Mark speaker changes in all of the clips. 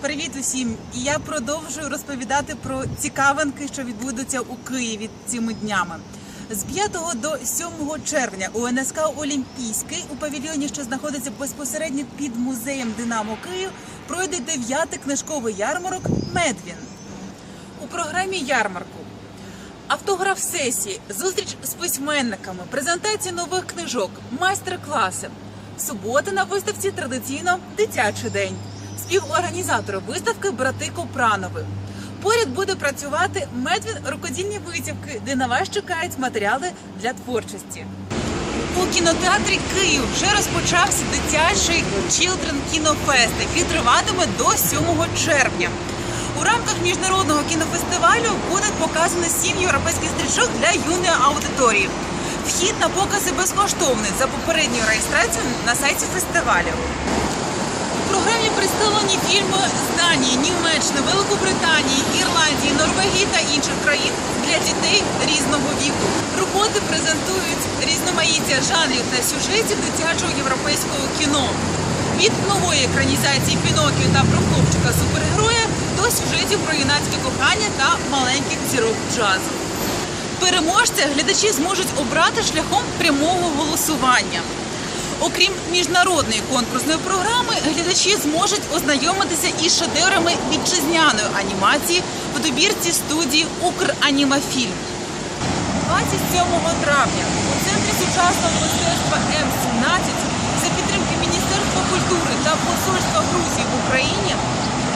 Speaker 1: Привіт усім! І я продовжую розповідати про цікавинки, що відбудуться у Києві цими днями. З 5 до 7 червня у НСК Олімпійський у павільйоні, що знаходиться безпосередньо під музеєм Динамо Київ, пройде дев'ятий книжковий ярмарок Медвін. У програмі ярмарку автограф сесії, зустріч з письменниками, презентація нових книжок, майстер-класи. Субота на виставці традиційно дитячий день. Співорганізатори виставки брати Копранови. Поряд буде працювати медвін рукодільні витівки, де на вас чекають матеріали для творчості. У кінотеатрі Київ вже розпочався дитячий Children Кінофест, який триватиме до 7 червня. У рамках міжнародного кінофестивалю буде показано сім європейських стрічок для юної аудиторії. Вхід на покази безкоштовний за попередньою реєстрацією на сайті фестивалю. Фільми з Данії, Німеччини, Великобританії, Ірландії, Норвегії та інших країн для дітей різного віку. Роботи презентують різноманіття жанрів та сюжетів дитячого європейського кіно. Від нової екранізації Пінокіо та про хлопчика супергероя до сюжетів про юнацьке кохання та маленьких зірок джазу. Переможця глядачі зможуть обрати шляхом прямого голосування. Окрім міжнародної конкурсної програми, глядачі зможуть ознайомитися із шедеврами вітчизняної анімації в добірці студії Укранімафільм. 27 травня у центрі сучасного мистецтва М17 за підтримки Міністерства культури та Посольства Грузії в Україні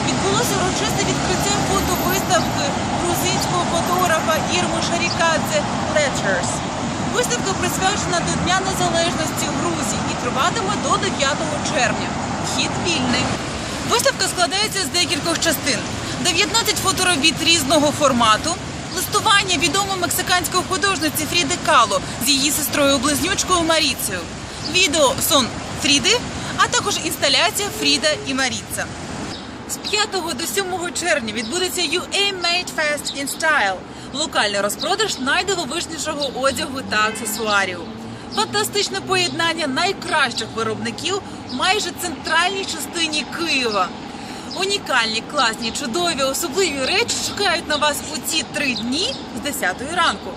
Speaker 1: відбулося урочисте відкриття фотовиставки грузинського фотографа Ірми Шарікадзе Letters. Виставка присвячена до Дня Незалежності Грузії і триватиме до 9 червня. Вхід вільний. Виставка складається з декількох частин: 19 фоторобіт різного формату, листування відомої мексиканської художниці Фріди Кало з її сестрою близнючкою Маріцею, відео сон Фріди, а також інсталяція Фріда і Маріца. З 5 до 7 червня відбудеться UA Made Fest in Style – локальний розпродаж найдивовижнішого одягу та аксесуарів. Фантастичне поєднання найкращих виробників майже центральній частині Києва. Унікальні, класні, чудові, особливі речі чекають на вас у ці три дні з 10 ранку.